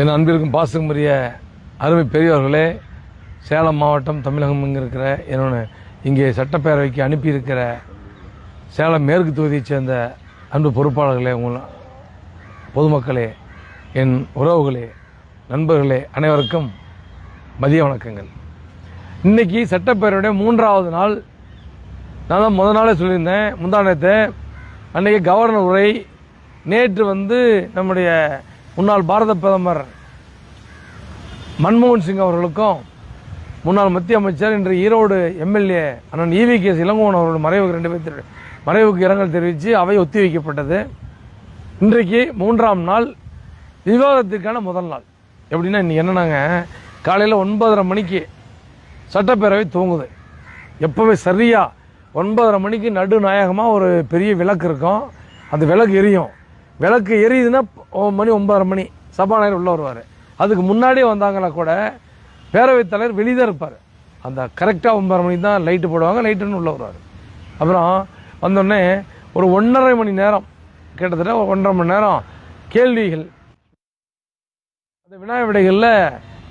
என் அன்பிற்கும் பாசமுரிய அருமை பெரியவர்களே சேலம் மாவட்டம் தமிழகம் இங்கே இருக்கிற என்னோட இங்கே சட்டப்பேரவைக்கு அனுப்பியிருக்கிற சேலம் மேற்கு தொகுதியைச் சேர்ந்த அன்பு பொறுப்பாளர்களே உங்கள் பொதுமக்களே என் உறவுகளே நண்பர்களே அனைவருக்கும் மதிய வணக்கங்கள். இன்னைக்கு சட்டப்பேரவையுடைய மூன்றாவது நாள். நான் தான் முத நாளே சொல்லியிருந்தேன். முந்தானத்தை அன்றைக்கி கவர்னர் உரை நேற்று வந்து நம்முடைய முன்னாள் பாரத பிரதமர் மன்மோகன் சிங் அவர்களுக்கும் முன்னாள் மத்திய அமைச்சர் இன்று ஈரோடு எம்எல்ஏ அண்ணன் E V K S Elangovan அவர்கள் மறைவுக்கு ரெண்டு பேர் மறைவுக்கு இரங்கல் தெரிவித்து அவை ஒத்திவைக்கப்பட்டது. இன்றைக்கு மூன்றாம் நாள் விவாதத்திற்கான முதல் நாள். எப்படின்னா இன்னைக்கு என்னன்னாங்க காலையில் ஒன்பதரை மணிக்கு சட்டப்பேரவை தூங்குது எப்போவே சரியாக ஒன்பதரை மணிக்கு நடுநாயகமாக ஒரு பெரிய விளக்கு இருக்கும். அந்த விளக்கு எரியும். விளக்கு எரியுதுன்னா மணி ஒன்பதரை மணி. சபாநாயகர் உள்ளே வருவார். அதுக்கு முன்னாடியே வந்தாங்கன்னா கூட பேரவைத் தலைவர் வெளியே தான் இருப்பார். அந்த கரெக்டாக ஒன்பதரை மணிக்கு தான் லைட்டு போடுவாங்க லைட்டுன்னு உள்ளே வருவார். அப்புறம் வந்தோடனே ஒரு ஒன்றரை மணி நேரம் கிட்டத்தட்ட ஒரு ஒன்றரை மணி நேரம் கேள்விகள். அந்த வினா விடைகளில்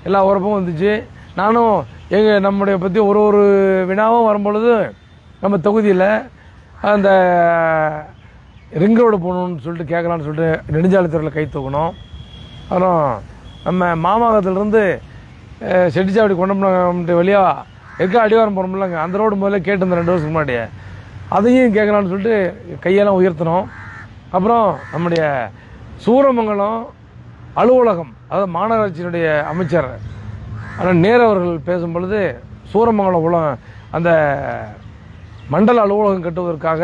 எல்லா உறப்பும் வந்துச்சு. நானும் எங்கள் நம்முடைய பற்றி ஒரு ஒரு வினாவும் வரும்பொழுது நம்ம தொகுதியில் அந்த ரிங் ரோடு போகணுன்னு சொல்லிட்டு கேட்கலான்னு சொல்லிட்டு நெடுஞ்சாலைத்துறையில் கை தூக்கணும். அப்புறம் நம்ம மாமாகத்துலேருந்து செட்டிச்சாவடி கொண்டம்பட்டு வழியாக எதுக்கா அடிவாரம் போகிறோம்லங்க அந்த ரோடு முதல்ல கேட்டிருந்தேன் ரெண்டு வருஷத்துக்கு முன்னாடி அதையும் கேட்கலான்னு சொல்லிட்டு கையெல்லாம் உயர்த்தணும். அப்புறம் நம்முடைய சூரமங்கலம் அலுவலகம் அதாவது மாநகராட்சியினுடைய அமைச்சர் ஆனால் நேரு அவர்கள் பேசும் பொழுது சூரமங்கலம் உலகம் அந்த மண்டல அலுவலகம் கட்டுவதற்காக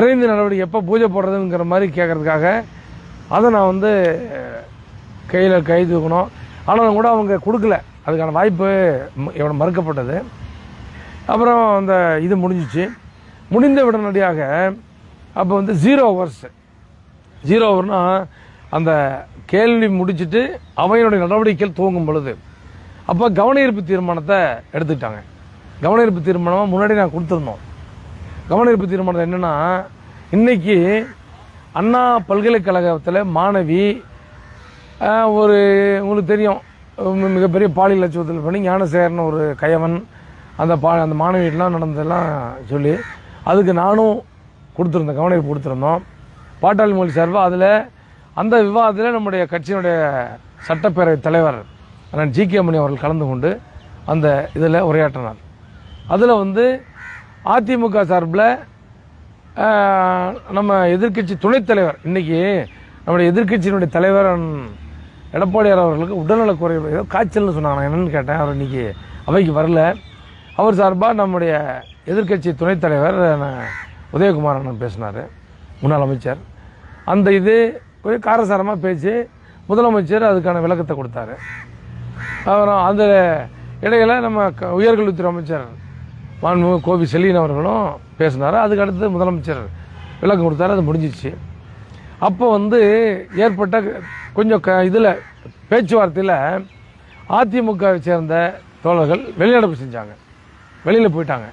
விரைந்து நடவடிக்கை எப்போ பூஜை போடுறதுங்கிற மாதிரி கேட்கறதுக்காக அதை நான் வந்து கையில் கை தூக்கணும். ஆனாலும் கூட அவங்க கொடுக்கல. அதுக்கான வாய்ப்பு ம- இவனை மறுக்கப்பட்டது. அப்புறம் அந்த இது முடிஞ்சிச்சு. முடிந்த உடனடியாக அப்போ வந்து ஜீரோ ஓவர்ஸ் ஜீரோ ஓவர்னால் அந்த கேள்வி முடிச்சுட்டு அவையினுடைய நடவடிக்கைகள் துவங்கும் பொழுது அப்போ கவன ஈர்ப்பு தீர்மானத்தை எடுத்துக்கிட்டாங்க. கவன ஈர்ப்பு தீர்மானமாக முன்னாடி நான் கொடுத்துருந்தோம். கவன தீர்மானம் என்னென்னா இன்றைக்கி அண்ணா பல்கலைக்கழகத்தில் மாணவி ஒரு உங்களுக்கு தெரியும் மிகப்பெரிய பாலியல் லட்சத்தில் பண்ணி ஞானசேகரன் ஒரு கயவன் அந்த பா அந்த மாணவியெல்லாம் நடந்ததெல்லாம் சொல்லி அதுக்கு நானும் கொடுத்துருந்தேன் கவனிப்பு கொடுத்துருந்தோம். பாட்டாளி மொழி சார்பாக அதில் அந்த விவாதத்தில் நம்முடைய கட்சியினுடைய சட்டப்பேரவை தலைவர் நான் ஜி கே மணி அவர்கள் கலந்து கொண்டு அந்த இதில் உரையாற்றினார். அதில் வந்து அதிமுக சார்பில் நம்ம எதிர்க்கட்சி துணைத் தலைவர் இன்னைக்கு நம்முடைய எதிர்க்கட்சியினுடைய தலைவர் எடப்பாடியார் அவர்களுக்கு உடல்நலக்குறைவு ஏதோ காய்ச்சல்னு சொன்னாங்க. நான் என்னென்னு கேட்டேன் அவர் இன்னைக்கு அவைக்கு வரல. அவர் சார்பாக நம்முடைய எதிர்க்கட்சி துணைத் தலைவர் உதயகுமார் அண்ணன் பேசினார் முன்னாள் அமைச்சர். அந்த இது கொஞ்சம் காரசாரமாக பேசி முதலமைச்சர் அதுக்கான விளக்கத்தை கொடுத்தாரு. அப்புறம் அந்த இடையில நம்ம க- உயர்கல்வித்துறை அமைச்சர் மாண்புமிகு கோபி செல்லியன் அவர்களும் பேசினார். அதுக்கு அடுத்து முதலமைச்சர் விளக்கம் கொடுத்தாரு. அது முடிஞ்சிச்சு. அப்போ வந்து ஏற்பட்ட கொஞ்சம் க இதில் பேச்சுவார்த்தையில் அதிமுகவை சேர்ந்த தோழர்கள் வெளிநடப்பு செஞ்சாங்க. வெளியில் போயிட்டாங்க.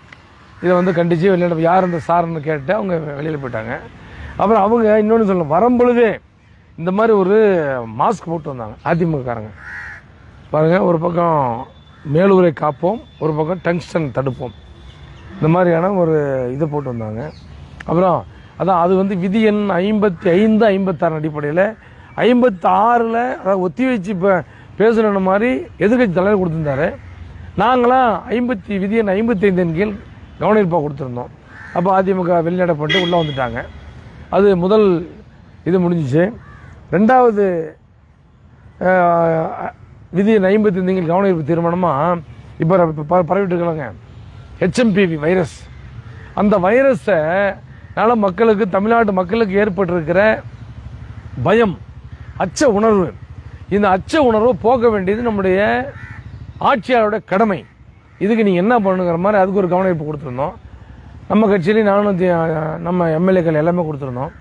இதை வந்து கண்டித்து வெளிநடப்பு யார் இந்த சார்னு கேட்டு அவங்க வெளியில் போயிட்டாங்க. அப்புறம் அவங்க இன்னொன்று சொல்லணும். வரும்பொழுதே இந்த மாதிரி ஒரு மாஸ்க் போட்டு வந்தாங்க அதிமுகக்காரங்க. பாருங்க ஒரு பக்கம் மேலூரை காப்போம் ஒரு பக்கம் டங்ஸ்டன் தடுப்போம். இந்த மாதிரியான ஒரு இதை போட்டு வந்தாங்க. அப்புறம் அதான் அது வந்து விதி எண் ஐம்பத்தி ஐந்து ஐம்பத்தாறு அடிப்படையில் ஐம்பத்தி ஆறில் அதாவது ஒத்தி வச்சு இப்போ பேசுகிற மாதிரி எதிர்கட்சி தலைவர் கொடுத்துருந்தாரு. நாங்களாம் ஐம்பத்தி விதி எண் ஐம்பத்தி ஐந்தின் கீழ் கவனிப்பாக கொடுத்துருந்தோம். அப்போ அதிமுக வெளிநடப்பட்டு உள்ளே வந்துட்டாங்க. அது முதல் இது முடிஞ்சிச்சு. ரெண்டாவது விதி ஐம்பத்தி ஐந்து கவனிப்பு தீர்மானமாக இப்போ இப்போ பரவிட்டு இருக்கலாங்க ஹெச்எம்பிவி வைரஸ் அந்த வைரஸை னால மக்களுக்கு தமிழ்நாட்டு மக்களுக்கு ஏற்பட்டிருக்கிற பயம் அச்ச உணர்வு. இந்த அச்ச உணர்வை போக்க வேண்டியது நம்முடைய ஆட்சியாளருடைய கடமை. இதுக்கு நீங்கள் என்ன பண்ணுங்கிற மாதிரி அதுக்கு ஒரு கவனிப்பு கொடுத்துருந்தோம். நம்ம கட்சியிலையும் நானும் நம்ம எம்எல்ஏக்கள் எல்லாமே கொடுத்துருந்தோம்.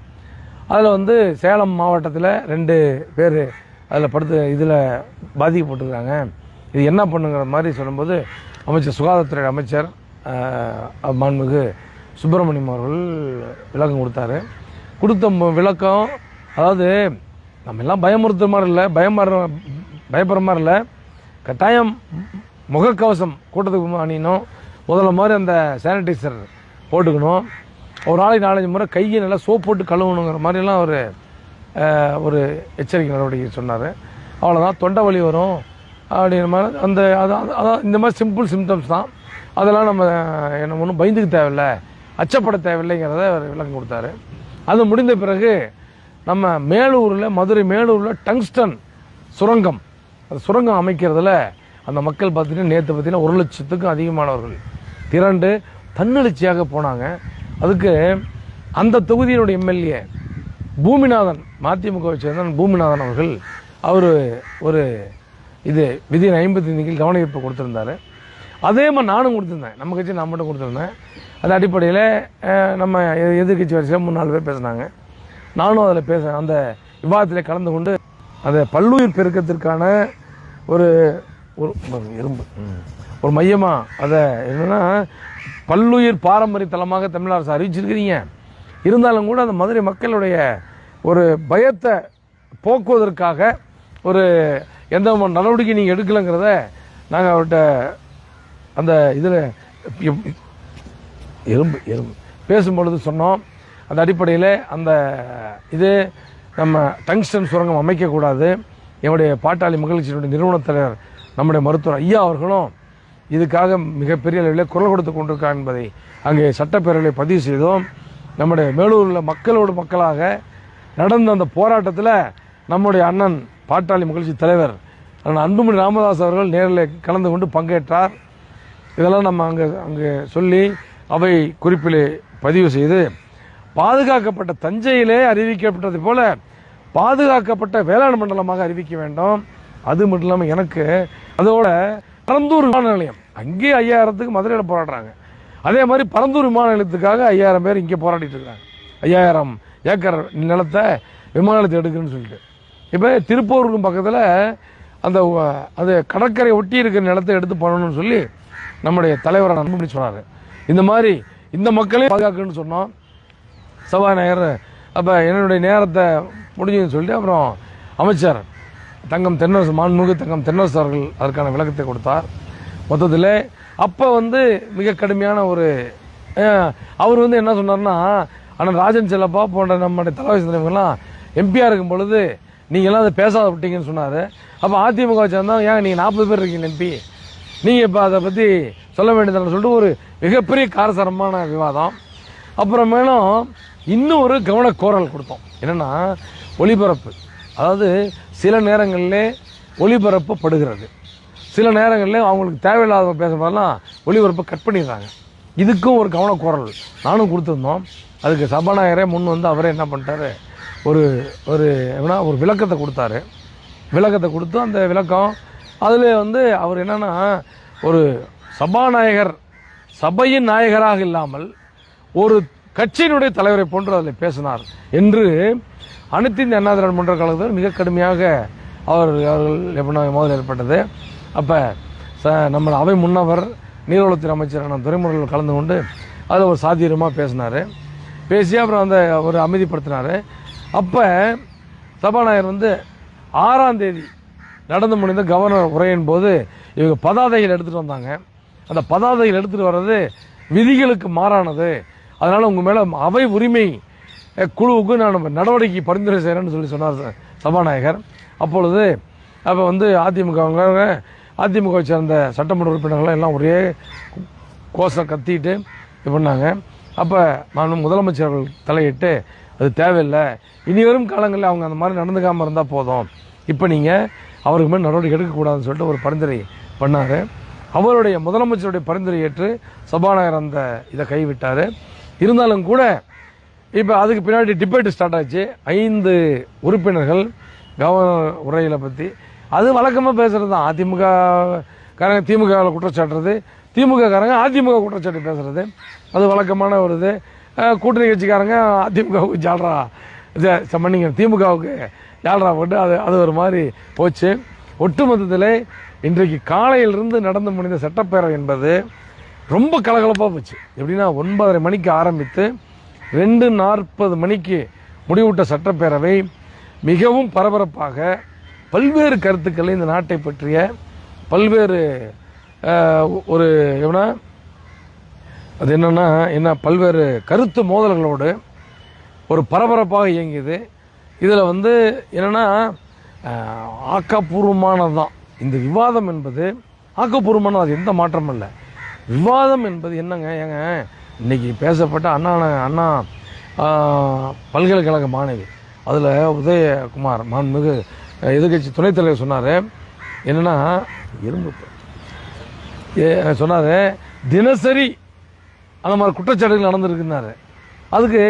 அதில் வந்து சேலம் மாவட்டத்தில் ரெண்டு பேர் அதில் படுத்து இதில் பாதிக்கப்பட்டிருக்காங்க. இது என்ன பண்ணுங்கிற மாதிரி சொல்லும்போது அமைச்சர் சுகாதாரத்துறை அமைச்சர் மாண்புமிகு சுப்பிரமணியம் அவர்கள் விளக்கம் கொடுத்தாரு. கொடுத்த விளக்கம் அதாவது நம்ம எல்லாம் பயமுறுத்துற மாதிரி இல்லை பயமாற பயப்படுற மாதிரி இல்லை. கட்டாயம் முகக்கவசம் கூட்டத்துக்கு அணியணும். முதல்ல மாதிரி அந்த சானிடைசர் போட்டுக்கணும். ஒரு நாளைக்கு நாலஞ்சு முறை கையை நல்லா சோப் போட்டு கழுவணுங்கிற மாதிரிலாம் ஒரு ஒரு எச்சரிக்கை நடவடிக்கை சொன்னார். அவ்வளோதான் தொண்டை வலி வரும் அப்படிங்கிற மாதிரி அந்த அதான் அதான் இந்த மாதிரி சிம்பிள் சிம்டம்ஸ் தான். அதெல்லாம் நம்ம என்ன ஒன்றும் பயந்துக்க தேவையில்லை. அச்சப்பட தேவையில்லைங்கிறத அவர் விளக்கம் கொடுத்தாரு. அது முடிந்த பிறகு நம்ம மேலூரில் மதுரை மேலூரில் டங்ஸ்டன் சுரங்கம் அந்த சுரங்கம் அமைக்கிறதுல அந்த மக்கள் பார்த்தீங்கன்னா நேற்று பார்த்தீங்கன்னா ஒரு லட்சத்துக்கும் அதிகமானவர்கள் திரண்டு தன்னெழுச்சியாக போனாங்க. அதுக்கு அந்த தொகுதியினுடைய எம்எல்ஏ பூமிநாதன் மதிமுகவை சேர்ந்த பூமிநாதன் அவர்கள் அவர் ஒரு இது விதி ஐம்பத்தி கீழ் கவன ஈர்ப்பு கொடுத்துருந்தாரு. அதே மாதிரி நானும் கொடுத்துருந்தேன். நம்ம கட்சி நான் மட்டும் கொடுத்துருந்தேன். அது அடிப்படையில் நம்ம எ- எதிர்க்கட்சி வரிசையில் மூணு நாலு பேர் பேசினாங்க. நானும் அதில் பேச அந்த விவாதத்தில் கலந்து கொண்டு அந்த பல்லுயிர் பெருக்கத்திற்கான ஒரு ஒரு இரும்பு எறும்பு. ஒரு மையமாக அதை என்னென்னா பல்லுயிர் பாரம்பரிய தலமாக தமிழ் அரசு அறிவிச்சிருக்கிறீங்க. இருந்தாலும் கூட அந்த மதுரை மக்களுடைய ஒரு பயத்தை போக்குவதற்காக ஒரு எந்த நடவடிக்கை நீங்கள் எடுக்கலைங்கிறத நாங்கள் அவர்கிட்ட அந்த இதில் எறும்பு எறும்பு பேசும்பொழுது சொன்னோம் அந்த அடிப்படையில் அந்த இது நம்ம டங்ஸ்டன் சுரங்கம் அமைக்கக்கூடாது. என்னுடைய பாட்டாளி மகிழ்ச்சியினுடைய நிறுவனத் தலைவர் நம்முடைய மருத்துவர் ஐயா அவர்களும் இதுக்காக மிகப்பெரிய அளவில் குரல் கொடுத்து கொண்டிருக்கார் என்பதை அங்கே சட்டப்பேரவையில் பதிவு செய்தோம். நம்முடைய மேலூரில் மக்களோடு மக்களாக நடந்த அந்த போராட்டத்தில் நம்முடைய அண்ணன் பாட்டாளி மகிழ்ச்சி தலைவர் அண்ணன் அன்புமணி ராமதாஸ் அவர்கள் நேரில் கலந்து கொண்டு பங்கேற்றார். இதெல்லாம் நம்ம அங்கே அங்கே சொல்லி அவை குறிப்பிலே பதிவு செய்து பாதுகாக்கப்பட்ட தஞ்சையிலே அறிவிக்கப்பட்டது போல பாதுகாக்கப்பட்ட வேளாண் மண்டலமாக அறிவிக்க வேண்டும். அது மட்டும் இல்லாமல் எனக்கு அதோட பரந்தூர் விமான நிலையம் அங்கேயே ஐயாயிரத்துக்கு மதுரையில் போராடுறாங்க. அதே மாதிரி பரந்தூர் விமான நிலையத்துக்காக ஐயாயிரம் பேர் இங்கே போராடிட்டு இருக்காங்க. ஐயாயிரம் ஏக்கர் நிலத்தை விமான நிலையத்தை எடுக்கணும்னு சொல்லிட்டு. இப்போ திருப்பூருக்கும் பக்கத்தில் அந்த அது கடற்கரை ஒட்டி இருக்கிற நிலத்தை எடுத்து பண்ணணும்னு சொல்லி நம்முடைய தலைவர் அன்புமணி சொன்னார். இந்த மாதிரி இந்த மக்களையும் பாதுகாக்கணும்னு சொன்னோம். சபாநாயகர் அப்போ என்னுடைய நேரத்தை முடிஞ்சுன்னு சொல்லிட்டு அப்புறம் அமைச்சர் தங்கம் தென்னரசு மாண்புமிகு தங்கம் தென்னரசு அவர்கள் அதற்கான விளக்கத்தை கொடுத்தார். மொத்தத்தில் அப்போ வந்து மிக கடுமையான ஒரு அவர் வந்து என்ன சொன்னார்னா ஆனால் ராஜன் செல்லப்பா போன்ற நம்முடைய தலைவர் தலைவர்கள்லாம் எம்பியாக இருக்கும் பொழுது நீங்கள்லாம் அதை பேசாத விட்டீங்கன்னு சொன்னார். அப்போ அதிமுக சேர்ந்தா ஏன் நீங்கள் நாற்பது பேர் இருக்கீங்க எம்பி? நீங்கள் இப்போ அதை பற்றி சொல்ல வேண்டியதுன்னு சொல்லிட்டு ஒரு மிகப்பெரிய காரசாரமான விவாதம். அப்புறமேலும் இன்னும் ஒரு கவனக்கோரல் கொடுத்தோம். என்னன்னா ஒளிபரப்பு. அதாவது சில நேரங்களிலே ஒளிபரப்பப்படுகிறது சில நேரங்களில் அவங்களுக்கு தேவையில்லாத பேசும்போதெல்லாம் ஒளிபரப்பை கட் பண்ணிடுறாங்க. இதுக்கும் ஒரு கவனக்கோரல். நானும் கொடுத்துருந்தோம். அதுக்கு சபாநாயகரே முன் வந்து அவரே என்ன பண்ணிட்டாரு? ஒரு ஒரு என்ன ஒரு விளக்கத்தை கொடுத்தாரு. விளக்கத்தை கொடுத்து அந்த விளக்கம் அதில் வந்து அவர் என்னென்னா ஒரு சபாநாயகர் சபையின் நாயகராக இல்லாமல் ஒரு கட்சியினுடைய தலைவரை போன்று அதில் பேசினார் என்று அனைத்து இந்திய அண்ணா திராவிட முன்னேற்ற கழகத்தில் மிக கடுமையாக அவர் அவர்கள் எப்படின்னா மோதல் ஏற்பட்டது. அப்போ ச நம்ம அவை முன்னவர் நீர்வளத்துறை அமைச்சரான அண்ணன் துறைமுறையில் கலந்து கொண்டு அதில் ஒரு சாதீரமாக பேசினார். பேசி அப்புறம் அந்த அவர் அமைதிப்படுத்தினார். அப்போ சபாநாயகர் வந்து ஆறாம் தேதி நடந்து முடிந்த கவர்னர் உரையின் போது இவங்க பதாதைகள் எடுத்துகிட்டு வந்தாங்க. அந்த பதாதைகள் எடுத்துகிட்டு வர்றது விதிகளுக்கு மாறானது. அதனால் உங்கள் மேலே அவை உரிமை குழுவுக்கு நான் நடவடிக்கை பரிந்துரை செய்கிறேன்னு சொல்லி சொன்னார் சபாநாயகர். அப்பொழுது அப்போ வந்து அதிமுகவங்க அதிமுகவை சேர்ந்த சட்டமன்ற உறுப்பினர்கள் எல்லாம் ஒரே கோஷம் கத்திட்டு இது பண்ணாங்க. அப்போ நான் முதலமைச்சர்கள் தலையிட்டு அது தேவையில்லை. இனி வரும் காலங்களில் அவங்க அந்த மாதிரி நடந்துக்காமல் இருந்தால் போதும். இப்போ நீங்கள் அவருக்கு மேல் நடவடிக்கை எடுக்கக்கூடாதுன்னு சொல்லிட்டு ஒரு பரிந்துரை பண்ணார். அவருடைய முதலமைச்சருடைய பரிந்துரை ஏற்று சபாநாயகர் அந்த இதை கைவிட்டார். இருந்தாலும் கூட இப்போ அதுக்கு பின்னாடி டிபேட் ஸ்டார்ட் ஆச்சு. ஐந்து உறுப்பினர்கள் கவர்னர் உரையில் பற்றி அது வழக்கமாக பேசுகிறது தான். அதிமுக காரங்க திமுகவில் குற்றச்சாட்டுறது. திமுக காரங்க அதிமுக குற்றச்சாட்டு பேசுறது. அது வழக்கமான ஒரு இது. கூட்டணி கட்சிக்காரங்க அதிமுகவுக்கு ஜால்ரா இது மன்னிங்க திமுகவுக்கு யாழ்ரா போட்டு அது அது ஒரு மாதிரி போச்சு. ஒட்டுமொத்தத்தில் இன்றைக்கு காலையிலிருந்து நடந்து முடிந்த சட்டப்பேரவை என்பது ரொம்ப கலகலப்பாக போச்சு. எப்படின்னா ஒன்பதரை மணிக்கு ஆரம்பித்து ரெண்டு நாற்பது மணிக்கு முடிவுட்ட சட்டப்பேரவை மிகவும் பரபரப்பாக பல்வேறு கருத்துக்களை இந்த நாட்டை பற்றிய பல்வேறு ஒரு எப்படின்னா அது என்னென்னா என்ன பல்வேறு கருத்து மோதல்களோடு ஒரு பரபரப்பாக இயங்கியது. இதில் வந்து என்னென்னா ஆக்கப்பூர்வமானது தான் இந்த விவாதம் என்பது ஆக்கப்பூர்வமானது அது எந்த மாற்றமும் இல்லை. விவாதம் என்பது என்னங்க ஏங்க இன்றைக்கி பேசப்பட்ட அண்ணா அண்ணா பல்கலைக்கழக மாணவி அதில் உதயகுமார் மாண்புமிகு எதிர்கட்சி துணைத் தலைவர் சொன்னார் என்னென்னா இரும்பு சொன்னார் தினசரி அந்த மாதிரி குற்றச்சாட்டுகள் நடந்திருக்குன்னாரு. அதுக்கு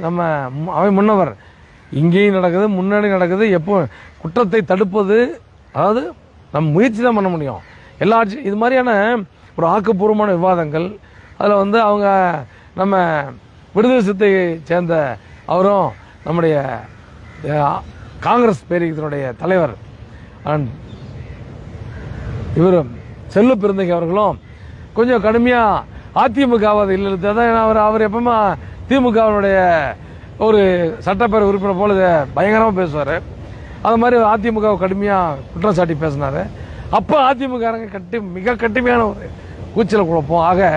நம்ம மு- அவை முன்னவர். இங்கேயும் நடக்குது முன்னாடி நடக்குது எப்போ குற்றத்தை தடுப்பது அதாவது நம்ம முயற்சி தான் பண்ண முடியும். எல்லா ஆட்சி இது மாதிரியான ஒரு ஆக்கப்பூர்வமான விவாதங்கள் அதில் வந்து அவங்க நம்ம விடுதலை சேர்ந்த அவரும் நம்முடைய காங்கிரஸ் பேரியத்தினுடைய தலைவர் அண்ட் செல்லு செல்ல பிறந்தகை அவர்களும் கொஞ்சம் கடுமையாக அதிமுகவாத இல்லை தான் அதான் அவர் அவர் எப்பவுமே திமுகவினுடைய ஒரு சட்டப்பேரவை உறுப்பினர் போல பயங்கரமாக பேசுவார். அது மாதிரி அதிமுகவை கடுமையாக குற்றம் சாட்டி பேசினார். அப்போ அதிமுக கட்டி மிக கடுமையான ஒரு கூச்சல் குழப்பம் ஆக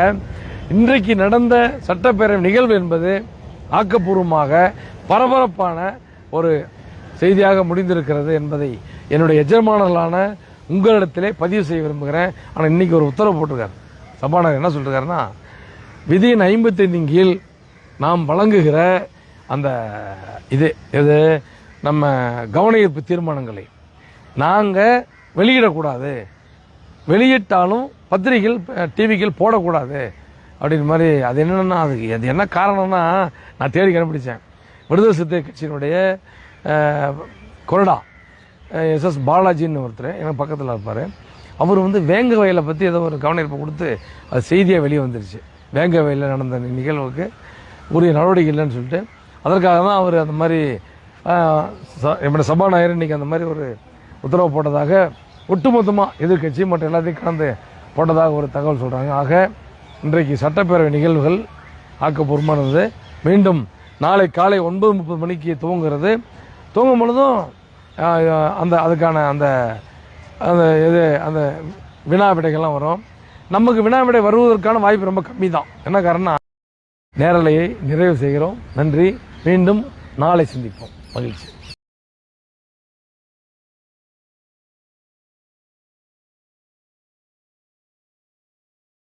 இன்றைக்கு நடந்த சட்டப்பேரவை நிகழ்வு என்பது ஆக்கப்பூர்வமாக பரபரப்பான ஒரு செய்தியாக முடிந்திருக்கிறது என்பதை என்னுடைய எஜமானர்களான உங்களிடத்திலே பதிவு செய்ய விரும்புகிறேன். ஆனால் இன்னைக்கு ஒரு உத்தரவு போட்டிருக்காரு. சபாநாயகர் என்ன சொல்லிருக்காருன்னா விதியின் ஐம்பத்தைந்தின் கீழ் நாம் வழங்குகிற அந்த இது இது நம்ம கவன ஈர்ப்பு தீர்மானங்களை. நாங்கள் வெளியிடக்கூடாது. வெளியிட்டாலும் பத்திரிகைகள் டிவிகள் போடக்கூடாது. அப்படின்ற மாதிரி அது என்னென்னா அதுக்கு அது என்ன காரணம்னா நான் தேடி கண்டுபிடிச்சேன். விடுதலை சிறுத்தை கட்சியினுடைய கொரடா எஸ் எஸ் பாலாஜின்னு ஒருத்தர் எனக்கு பக்கத்தில் இருப்பார். அவர் வந்து வேங்க வயலை பற்றி ஏதோ ஒரு கவனிப்பு கொடுத்து அது செய்தியாக வெளியே வந்துருச்சு. வேங்க வயலில் நடந்த நிகழ்வுக்கு உரிய நடவடிக்கை இல்லைன்னு சொல்லிட்டு அதற்காக தான் அவர் அந்த மாதிரி ச- எப்படி சபாநாயகர் இன்னைக்கு அந்த மாதிரி ஒரு உத்தரவு போட்டதாக ஒட்டுமொத்தமாக எதிர்க்கட்சி மற்ற எல்லாத்தையும் கலந்து போட்டதாக ஒரு தகவல் சொல்கிறாங்க ஆக இன்றைக்கு சட்டப்பேரவை நிகழ்வுகள் ஆக்கப்பூர்வமானது. மீண்டும் நாளை காலை ஒன்பது முப்பது மணிக்கு துவங்குகிறது. துவங்கும் பொழுதும் அந்த அதுக்கான அந்த அந்த இது அந்த வினா விடைகள்லாம் வரும். நமக்கு வினா விடை வருவதற்கான வாய்ப்பு ரொம்ப கம்மி தான் என்ன காரணம் நேரலையை நிறைவு செய்கிறோம். நன்றி. மீண்டும் நாளை சந்திப்போம். மகிழ்ச்சி.